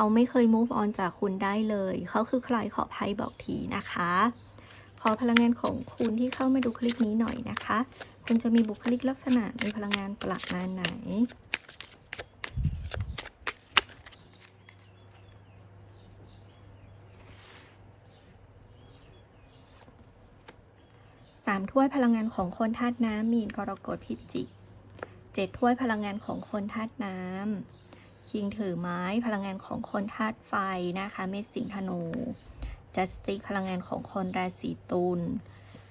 เขาไม่เคย move on จากคุณได้เลย เขาคือใครขอไพ่บอกทีนะคะ ขอพลังงานของคุณที่เข้ามาดูคลิปนี้หน่อยนะคะ คุณจะมีบุคลิกลักษณะมีพลังงานประมาณไหนสามถ้วยพลังงานของคนธาตุน้ำมีนกรกฎพิจิกเจ็ดถ้วยพลังงานของคนธาตุน้ำ คิงถือไม้พลังงานของคนธาตุไฟนะคะเมษสิงห์ธนูจัสติกพลังงานของคนราศีตุล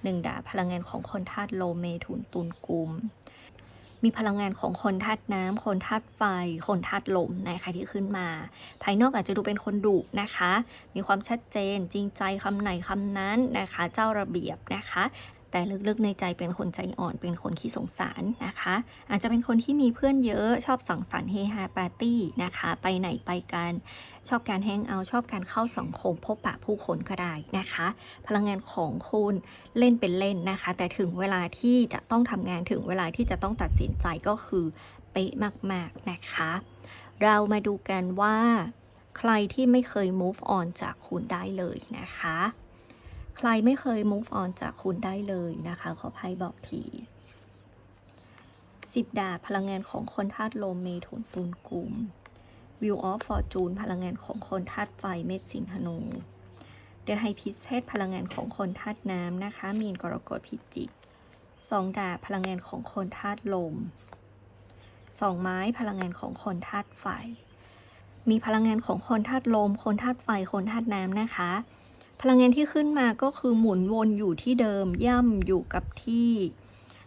หนึ่งดาบพลังงานของคนธาตุโลเมถุนตุลกุม มีพลังงานของคนธาตุน้ำคนธาตุไฟ คนธาตุลมนะคะที่ขึ้นมา ภายนอกอาจจะดูเป็นคนดุนะคะ มีความชัดเจนจริงใจคำไหนคำนั้นนะคะ เจ้าระเบียบนะคะ แต่ลึกๆในใจเป็นคนใจอ่อนเป็นคนขี้สงสารนะคะ อาจจะเป็นคนที่มีเพื่อนเยอะชอบสังสรรค์เฮฮาปาร์ตี้นะคะ ไปไหนไปกันชอบการแฮงเอาท์ชอบการเข้าสังคม พบปะผู้คนก็ได้นะคะ พลังงานของคุณเล่นเป็นเล่นนะคะ แต่ถึงเวลาที่จะต้องทำงานถึงเวลาที่จะต้องตัดสินใจก็คือเป๊ะมากๆนะคะ เรามาดูกันว่าใครที่ไม่เคย move on จากคุณได้เลยนะคะ ใครไม่เคย move on จากคุณได้เลยนะคะ ขอไพ่บอกทีสิบดาพลังงานของคนธาตุลมเมถุนตุลกุม Wheel of Fortune พลังงานของคนธาตุไฟเมษสิงหธนู The High Priestess พลังงานของคนธาตุน้ำนะคะ มีนกรกฎพิจิกสองดาพลังงานของคนธาตุลมสองไม้พลังงานของคนธาตุไฟ มีพลังงานของคนธาตุลม คนธาตุไฟ คนธาตุน้ำนะคะ พลังงานที่ขึ้นมาก็คือหมุนวนอยู่ที่เดิมย่ำอยู่กับที่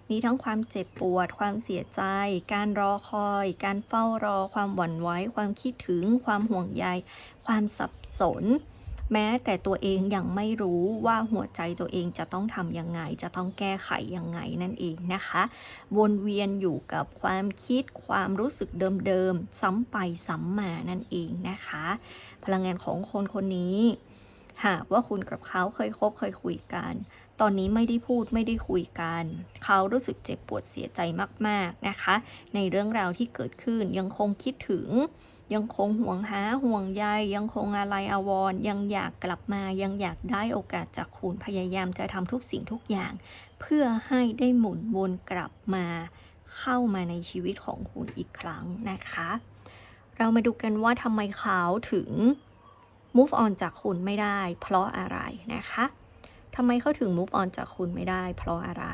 มีทั้งความเจ็บปวด ความเสียใจ การรอคอย การเฝ้ารอ ความหวั่นไหวความคิดถึง ความห่วงใย ความสับสน แม้แต่ตัวเองยังไม่รู้ว่าหัวใจตัวเองจะต้องทำยังไง จะต้องแก้ไขยังไงนั่นเองนะคะ วนเวียนอยู่กับความคิด ความรู้สึกเดิมๆซ้ำไปซ้ำมานั่นเองนะคะ พลังงานของคนคนนี้ หากว่าคุณกับเขาเคยคบเคยคุยกัน ตอนนี้ไม่ได้พูดไม่ได้คุยกัน เขารู้สึกเจ็บปวดเสียใจมากๆนะคะ ในเรื่องราวที่เกิดขึ้นยังคงคิดถึง ยังคงห่วงหาห่วงใยยังคงอะไรอาวรณ์ยังอยากกลับมายังอยากได้โอกาสจากคุณพยายามจะทำทุกสิ่งทุกอย่าง เพื่อให้ได้หมุนวนกลับมาเข้ามาในชีวิตของคุณอีกครั้งนะคะ เรามาดูกันว่าทำไมเขาถึง move on จากคุณไม่ได้ เพราะอะไรนะคะทำไมเขาถึง move on จากคุณไม่ได้ เพราะอะไร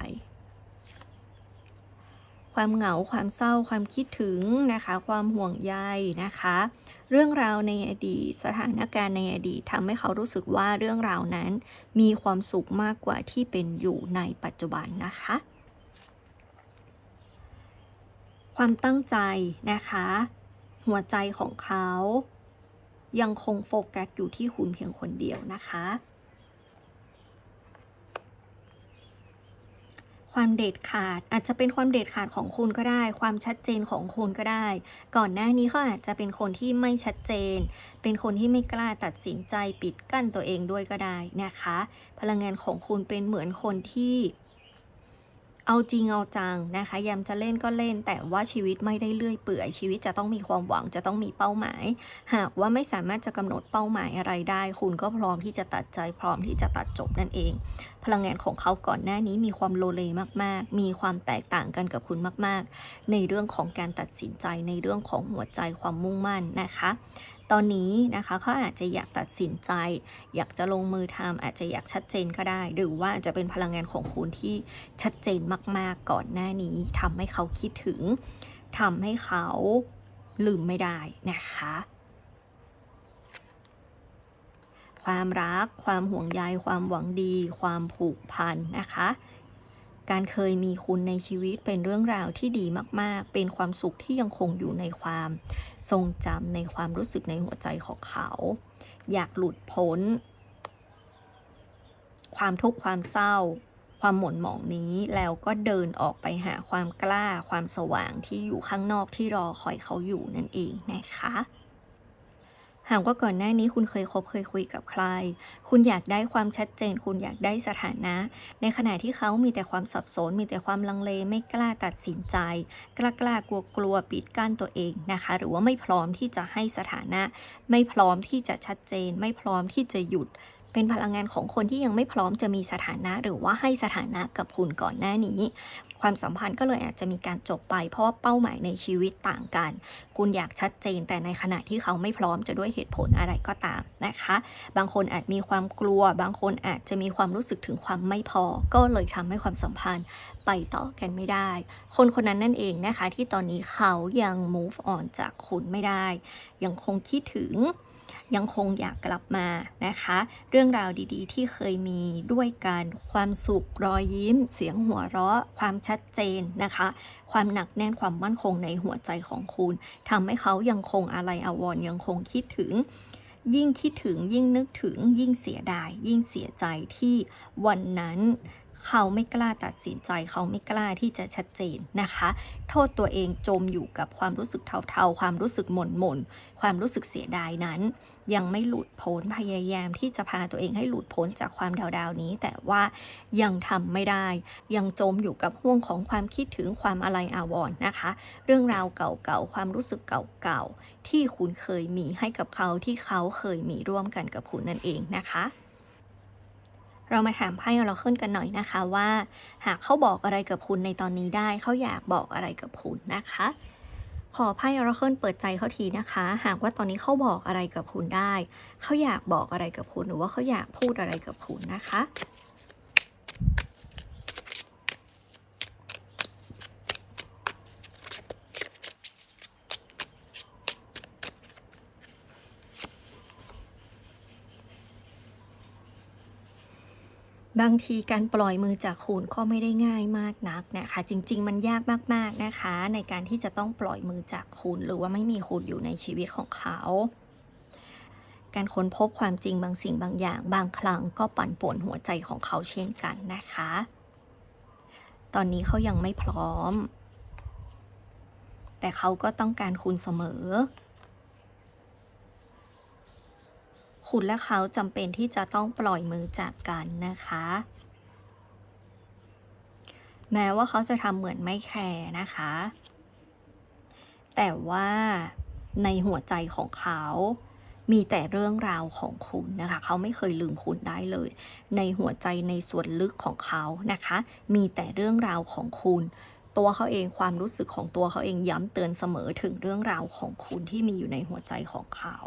ความเหงาความเศร้าความคิดถึงนะคะ ความห่วงใยนะคะ เรื่องราวในอดีต สถานการณ์ในอดีตทำให้เขารู้สึกว่าเรื่องราวนั้น มีความสุขมากกว่าที่เป็นอยู่ในปัจจุบันนะคะความตั้งใจนะคะ หัวใจของเขา ยังคงโฟกัสอยู่ที่คุณเพียงคนเดียวนะคะ ความเด็ดขาดอาจจะเป็นความเด็ดขาดของคุณก็ได้ ความชัดเจนของคุณก็ได้ ก่อนหน้านี้เขาอาจจะเป็นคนที่ไม่ชัดเจน เป็นคนที่ไม่กล้าตัดสินใจปิดกั้นตัวเองด้วยก็ได้นะคะ พลังงานของคุณเป็นเหมือนคนที่ เอาจริงเอาจังนะคะยามจะเล่นก็เล่น แต่ว่าชีวิตไม่ได้เลื่อยเปื่อยชีวิตจะต้องมีความหวังจะต้องมีเป้าหมาย หากว่าไม่สามารถจะกำหนดเป้าหมายอะไรได้ คุณก็พร้อมที่จะตัดใจพร้อมที่จะตัดจบนั่นเอง พลังงานของเขาก่อนหน้านี้มีความโลเลมาก ๆ มีความแตกต่างกันกับคุณมาก ๆ ในเรื่องของการตัดสินใจในเรื่องของหัวใจความมุ่งมั่นนะคะ ตอนนี้นะคะเขาอาจจะอยากตัดสินใจ อยากจะลงมือทำอาจจะอยากชัดเจนก็ได้ หรือว่าจะเป็นพลังงานของคุณที่ชัดเจนมากๆก่อนหน้านี้ทำให้เขาคิดถึงทำให้เขาลืมไม่ได้นะคะ ความรัก ความห่วงใย ความหวังดี ความผูกพันนะคะ การเคยมีคุณในชีวิตเป็นเรื่องราวที่ดีมาก ๆ เป็นความสุขที่ยังคงอยู่ในความทรงจำในความรู้สึกในหัวใจของเขา อยากหลุดพ้น ความทุกข์ความเศร้า ความหม่นหมองนี้แล้วก็เดินออกไปหาความกล้า ความสว่างที่อยู่ข้างนอกที่รอคอยเขาอยู่นั่นเองนะคะ หากว่าก่อนหน้านี้คุณเคยคบเคยคุยกับใคร คุณอยากได้ความชัดเจน คุณอยากได้สถานะ ในขณะที่เขามีแต่ความสับสน มีแต่ความลังเลไม่กล้าตัดสินใจ กล้ากล้ากลัวกลัวปิดกั้นตัวเองนะคะ หรือว่าไม่พร้อมที่จะให้สถานะ ไม่พร้อมที่จะชัดเจน ไม่พร้อมที่จะหยุด เป็นพลังงานของคนที่ยังไม่พร้อมจะมีสถานะ หรือว่าให้สถานะกับคุณก่อนหน้านี้ ความสัมพันธ์ก็เลยอาจจะมีการจบไป เพราะว่าเป้าหมายในชีวิตต่างกัน คุณอยากชัดเจน แต่ในขณะที่เขาไม่พร้อมจะด้วยเหตุผลอะไรก็ตามนะคะ บางคนอาจมีความกลัว บางคนอาจจะมีความรู้สึกถึงความไม่พอ ก็เลยทำให้ความสัมพันธ์ไปต่อกันไม่ได้ คนคนนั้นนั่นเองนะคะ ที่ตอนนี้เขายัง move on จากคุณไม่ได้ ยังคงคิดถึง ยังคงอยากกลับมานะคะ เรื่องราวดีๆ ที่เคยมีด้วยกันความสุขรอยยิ้ม เสียงหัวเราะ ความชัดเจนนะคะ ความหนักแน่นความมั่นคงในหัวใจของคุณทำให้เขายังคงอะไรอาวรยังคงคิดถึงยิ่งคิดถึงยิ่งนึกถึงยิ่งเสียดาย ยิ่งเสียใจที่วันนั้น เขาไม่กล้าตัดสินใจ เขาไม่กล้าที่จะชัดเจนนะคะ โทษตัวเองจมอยู่กับความรู้สึกเทาๆ ความรู้สึกหม่นหม่นๆความรู้สึกเสียดายนั้น ยังไม่หลุดพ้นพยายามที่จะพาตัวเองให้หลุดพ้นจากความดาวๆนี้ แต่ว่ายังทำไม่ได้ ยังจมอยู่กับห่วงของความคิดถึงความอะไรอาวรณ์นะคะ เรื่องราวเก่าๆความรู้สึกเก่าๆที่คุณเคยมีให้กับเขาที่เขาเคยมีร่วมกันกับคุณนั่นเองนะคะ เรามาถามไพ่เราเคิลกันหน่อยนะคะว่า หากเขาบอกอะไรกับคุณในตอนนี้ได้เขาอยากบอกอะไรกับคุณนะคะ ขอไพ่เราเคิลเปิดใจเขาทีนะคะ หากว่าตอนนี้เขาบอกอะไรกับคุณได้เขาอยากบอกอะไรกับคุณหรือว่าเขาอยากพูดอะไรกับคุณนะคะ บางทีการปล่อยมือจากคุณก็ไม่ได้ง่ายมากนักนะคะ จริง ๆ มันยากมากๆนะคะ ในการที่จะต้องปล่อยมือจากคุณหรือว่าไม่มีคุณอยู่ในชีวิตของเขา การค้นพบความจริงบางสิ่งบางอย่าง บางครั้งก็ปั่นป่วนหัวใจของเขาเช่นกันนะคะ ตอนนี้เขายังไม่พร้อม แต่เขาก็ต้องการคุณเสมอ คุณและเขาจำเป็นที่จะต้องปล่อยมือจากกันนะคะ แม้ว่าเขาจะทำเหมือนไม่แคร์นะคะ แต่ว่าในหัวใจของเขามีแต่เรื่องราวของคุณนะคะ เขาไม่เคยลืมคุณได้เลย ในหัวใจในส่วนลึกของเขานะคะ มีแต่เรื่องราวของคุณ ตัวเขาเองความรู้สึกของตัวเขาเองย้ำเตือนเสมอถึงเรื่องราวของคุณที่มีอยู่ในหัวใจของเขา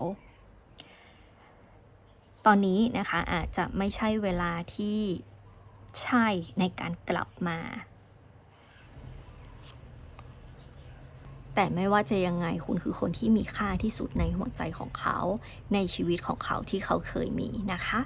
ตอนนี้นะคะอาจจะไม่ใช่เวลาที่ใช่ในการกลับมา แต่ไม่ว่าจะยังไงคุณคือคนที่มีค่าที่สุดในหัวใจของเขา ในชีวิตของเขาที่เขาเคยมีนะคะ